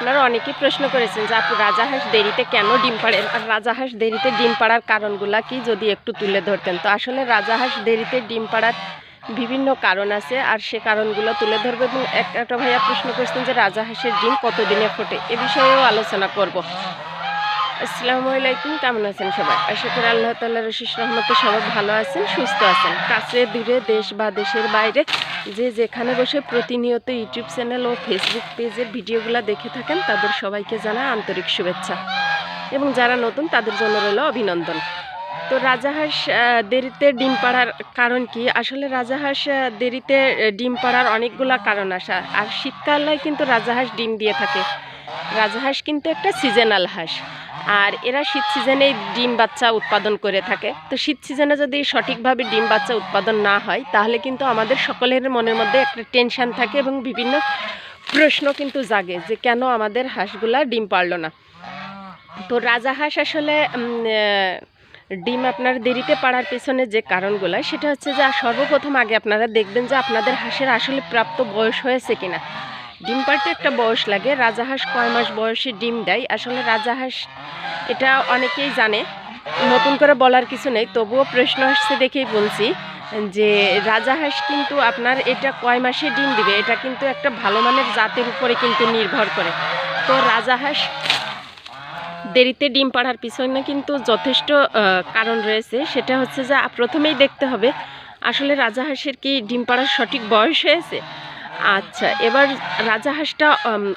আপনারা অনেকেই প্রশ্ন করেছেন যে আপনি রাজাহাঁস দেরিতে কেন ডিম পাড়েন আর রাজাহাঁস দেরিতে ডিম পাড়ার কারণগুলা কি যদি একটু তুলে ধরতেন? তো আসলে রাজাহাঁস দেরিতে ডিম পাড়ার বিভিন্ন কারণ আছে, আর সে কারণগুলো তুলে ধরবে এবং একটা ভাইয়া প্রশ্ন করছেন যে রাজাহাঁসের ডিম কতদিনে ফোটে? এ বিষয়েও আলোচনা করব। আসসালামু আলাইকুম, কেমন আছেন সবাই? আশা করি আল্লাহ তাল্লাহ রশিস রহমতে সবাই ভালো আছেন, সুস্থ আছেন। কাছে, দূরে, দেশ বা দেশের বাইরে যে যেখানে বসে প্রতিনিয়ত ইউটিউব চ্যানেল ও ফেসবুক পেজের ভিডিওগুলো দেখে থাকেন, তাদের সবাইকে জানাই আন্তরিক শুভেচ্ছা। এবং যারা নতুন, তাদের জন্য রইল অভিনন্দন। তো রাজাহাঁস দেরিতে ডিম পাড়ার কারণ কি? আসলে রাজাহাঁস দেরিতে ডিম পাড়ার অনেকগুলা কারণ আসা আর শীতকালে কিন্তু রাজাহাঁস ডিম দিয়ে থাকে। রাজাহাঁস কিন্তু একটা সিজনাল হাঁস। আর এরা শীত সিজনেই ডিম বাচ্চা উৎপাদন করে থাকে। তো শীত সিজনে যদি সঠিকভাবে ডিম বাচ্চা উৎপাদন না হয়, তাহলে কিন্তু আমাদের সকলের মনের মধ্যে একটা টেনশন থাকে এবং বিভিন্ন প্রশ্ন কিন্তু জাগে যে কেন আমাদের হাঁসগুলা ডিম পারল না। তো রাজা হাঁস আসলে ডিম আপনার দেরিতে পাড়ার পেছনে যে কারণগুলো, সেটা হচ্ছে যে সর্বপ্রথম আগে আপনারা দেখবেন যে আপনাদের হাঁসের আসলে প্রাপ্ত বয়স হয়েছে কিনা। ডিম পাড়তে একটা বয়স লাগে। রাজাহাঁস কয় মাস বয়সে ডিম দেয়। আসলে রাজাহাঁস এটা অনেকেই জানে। নতুন করে বলার কিছু নেই। তবুও প্রশ্ন আসছে দেখেই বলছি যে রাজাহাঁস কিন্তু আপনার এটা কয় মাসে ডিম দিবে? এটা কিন্তু একটা ভালো মানের জাতের উপরে কিন্তু নির্ভর করে। তো রাজাহাঁস দেরিতে ডিম পাড়ার পিছনে কিন্তু যথেষ্ট কারণ রয়েছে। সেটা হচ্ছে যে প্রথমেই দেখতে হবে, আসলে রাজাহাঁসের কি ডিম পাড়ার সঠিক বয়স হয়েছে? আচ্ছা এবার রাজাহাঁসটা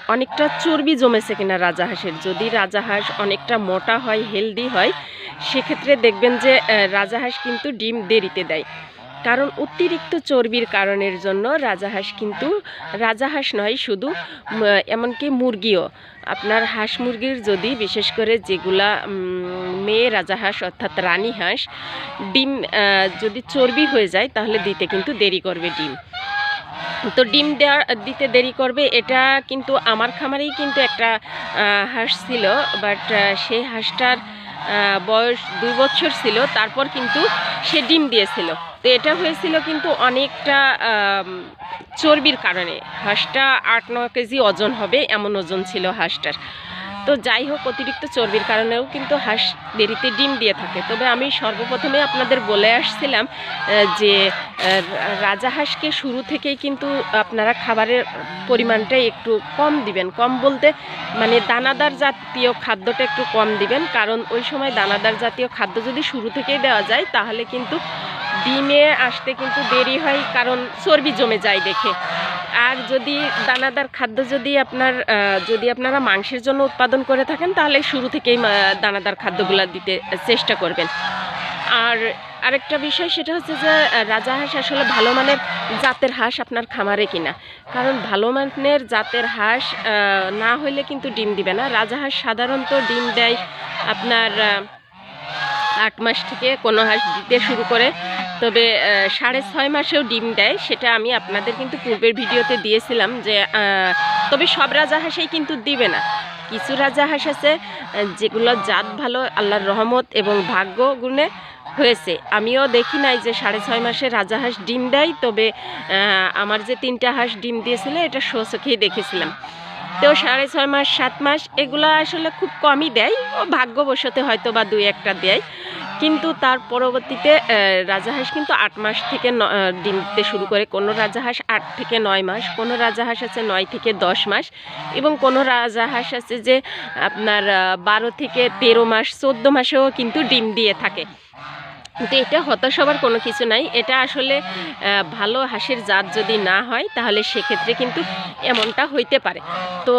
অনেকটা চর্বি জমেছে কিনা রাজাহাঁসের? যদি রাজাহাঁস অনেকটা মোটা হয়, হেলদি হয়, সেক্ষেত্রে দেখবেন যে রাজাহাঁস কিন্তু ডিম দেরিতে দেয়। কারণ অতিরিক্ত চর্বির কারণের জন্য রাজাহাঁস কিন্তু, রাজাহাঁস নয় শুধু এমনকি মুরগিও। আপনার হাঁস মুরগির যদি বিশেষ করে যেগুলা মেয়ে রাজাহাঁস অর্থাৎ রানী হাঁস, ডিম যদি চর্বি হয়ে যায়, তাহলে দিতে কিন্তু দেরি করবে ডিম। তো ডিম দেওয়ার, দিতে দেরি করবে, এটা কিন্তু আমার খামারেই কিন্তু একটা হাঁস ছিল বাট সেই হাঁসটার বয়স দুই বছর ছিল, তারপর কিন্তু সে ডিম দিয়েছিল। তো এটা হয়েছিল কিন্তু অনেকটা চর্বির কারণে। হাঁসটা আট ন কেজি ওজন হবে, এমন ওজন ছিল হাঁসটার। তো যাই হোক, অতিরিক্ত চর্বির কারণেও কিন্তু হাঁস দেরিতে ডিম দিয়ে থাকে। তবে আমি সর্বপ্রথমে আপনাদের বলে আসছিলাম যে রাজা হাঁসকে শুরু থেকেই কিন্তু আপনারা খাবারের পরিমাণটা একটু কম দিবেন। কম বলতে মানে দানাদার জাতীয় খাদ্যটা একটু কম দিবেন, কারণ ওই সময় দানাদার জাতীয় খাদ্য যদি শুরু থেকেই দেওয়া যায়, তাহলে কিন্তু ডিমে আসতে কিন্তু দেরি হয়, কারণ চর্বি জমে যায় দেখে। আর যদি দানাদার খাদ্য যদি আপনার যদি আপনারা মাংসের জন্য উৎপাদন করে থাকেন, তাহলে শুরু থেকেই দানাদার খাদ্যগুলো দিতে চেষ্টা করবেন। আর আরেকটা বিষয় সেটা হচ্ছে যে, রাজা হাঁস আসলে ভালো মানের জাতের হাঁস আপনার খামারে কিনা। কারণ ভালো মানের জাতের হাঁস না হইলে কিন্তু ডিম দিবে না। রাজাহাঁস সাধারণত ডিম দেয় আপনার আট মাস থেকে কোনো হাঁস দিতে শুরু করে। তবে সাড়ে ছয় মাসেও ডিম দেয়। সেটা আমি আপনাদের কিন্তু পূর্বের ভিডিওতে দিয়েছিলাম যে তবে সব রাজাহাঁসেই কিন্তু দিবে না। কিছু রাজাহাঁস আছে যেগুলো জাত ভালো, আল্লাহর রহমত এবং ভাগ্য গুণে হয়েছে। আমিও দেখি নাই যে সাড়ে ছয় মাসে রাজাহাঁস ডিম দেয়, তবে আমার যে তিনটা হাঁস ডিম দিয়েছিল, এটা চোখেই দেখেছিলাম। তো সাড়ে ছয় মাস, সাত মাস, এগুলো আসলে খুব কমই দেয়। ও ভাগ্যবশতে হয়তো বা দুই একটা দেয়। কিন্তু তার পরবর্তীতে রাজাহাঁস কিন্তু আট মাস থেকে ডিম দিতে শুরু করে। কোনো রাজাহাঁস আট থেকে নয় মাস, কোনো রাজাহাঁস আছে নয় থেকে দশ মাস এবং কোনো রাজাহাঁস আছে যে আপনার বারো থেকে তেরো মাস, চোদ্দ মাসেও কিন্তু ডিম দিয়ে থাকে। কিন্তু এটা হতাশ হবার কোনো কিছু নাই। এটা আসলে ভালো হাঁসের জাত যদি না হয় তাহলে সেক্ষেত্রে কিন্তু এমনটা হইতে পারে। তো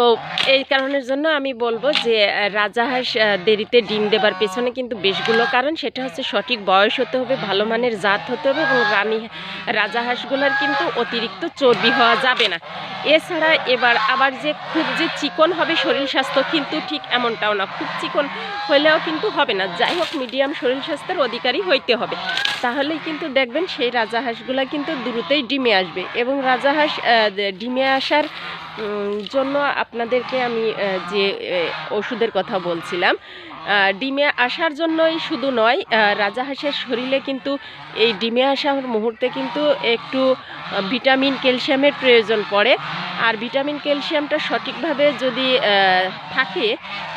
এই কারণের জন্য আমি বলব যে আহ, রাজাহাঁস দেরিতে ডিম দেবার পেছনে কিন্তু বেশগুলো কারণ সেটা হচ্ছে সঠিক বয়স হতে হবে ভালো মানের জাত হতে হবে এবং রানী রাজাহাঁসগুলোর কিন্তু অতিরিক্ত চর্বি হওয়া যাবে না। এছাড়া এবার আবার যে খুব যে চিকন হবে শরীর স্বাস্থ্য কিন্তু ঠিক এমনটাও না। খুব চিকন হইলেও কিন্তু হবে না। যাই হোক মিডিয়াম শরীর স্বাস্থ্যের অধিকারী হইতে দিতে হবে। তাহলেই কিন্তু দেখবেন সেই রাজাহাঁসগুলো কিন্তু দ্রুতই ডিমে আসবে এবং রাজাহাঁস আহ, দে- ডিমে আসার জন্য আপনাদেরকে আমি যে ওষুধের কথা বলছিলাম ডিমে আসার জন্যই শুধু নয় আহ, রাজাহাঁসের শরীরে কিন্তু এই ডিমে আসার মুহূর্তে কিন্তু একটু ভিটামিন ক্যালসিয়ামের প্রয়োজন পড়ে। আর ভিটামিন ক্যালসিয়ামটা সঠিকভাবে যদি থাকে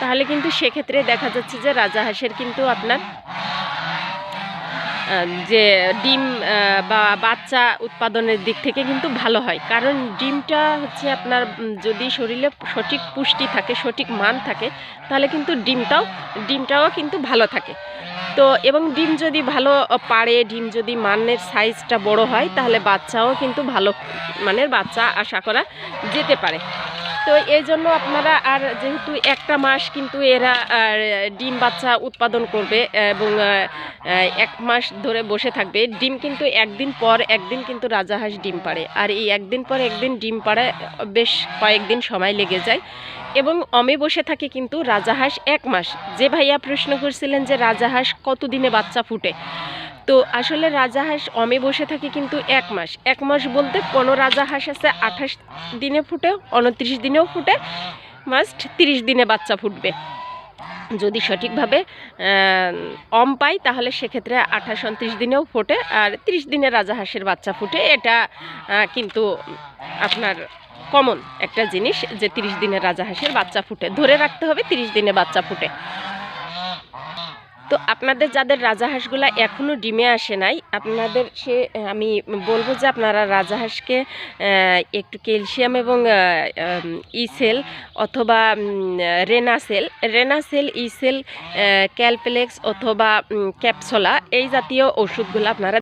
তাহলে কিন্তু সেক্ষেত্রে দেখা যাচ্ছে যে রাজাহাঁসের কিন্তু আপনার যে ডিম বা বাচ্চা উৎপাদনের দিক থেকে কিন্তু ভালো হয়। কারণ ডিমটা হচ্ছে আপনার যদি শরীরে সঠিক পুষ্টি থাকে, সঠিক মান থাকে, তাহলে কিন্তু ডিমটাও ডিমটাও কিন্তু ভালো থাকে। তো, এবং ডিম যদি ভালো পারে ডিম যদি মানের সাইজটা বড় হয়, তাহলে বাচ্চাও কিন্তু ভালো মানের বাচ্চা আশা করা যেতে পারে। তো এই জন্য আপনারা আর যেহেতু একটা মাস কিন্তু এরা ডিম বাচ্চা উৎপাদন করবে এবং এক মাস ধরে বসে থাকবে। ডিম কিন্তু একদিন পর একদিন কিন্তু রাজাহাঁস ডিম পাড়ে। আর এই একদিন পর একদিন ডিম পাড়ায় বেশ কয়েকদিন সময় লেগে যায় এবং অমে বসে থাকে কিন্তু রাজাহাঁস এক মাস। যে ভাইয়া প্রশ্ন করছিলেন যে রাজাহাঁস কতদিনে বাচ্চা ফুটে? তো আসলে রাজাহাঁস অমে বসে থাকে কিন্তু এক মাস। এক মাস বলতে কোনো রাজাহাঁস আছে আঠাশ দিনে ফুটে, উনত্রিশ দিনেও ফুটে, মাস্ট তিরিশ দিনে বাচ্চা ফুটবে। যদি সঠিকভাবে অম পাই তাহলে সেক্ষেত্রে আঠাশ, উনত্রিশ দিনেও ফোটে আর তিরিশ দিনে রাজাহাঁসের বাচ্চা ফুটে। এটা কিন্তু আপনার কমন একটা জিনিস যে তিরিশ দিনে রাজাহাঁসের বাচ্চা ফুটে। ধরে রাখতে হবে তিরিশ দিনে বাচ্চা ফুটে। তো আপনাদের যাদের রাজাহাঁসগুলা এখনও ডিমে আসে নাই, আপনাদের সে, আমি বলব যে আপনারা রাজাহাঁসকে হাঁসকে একটু ক্যালসিয়াম এবং ইসেল অথবা রেনাসেল রেনাসেল ইসেল ক্যালপ্লেক্স অথবা ক্যাপসোলা এই জাতীয় ওষুধগুলো আপনারা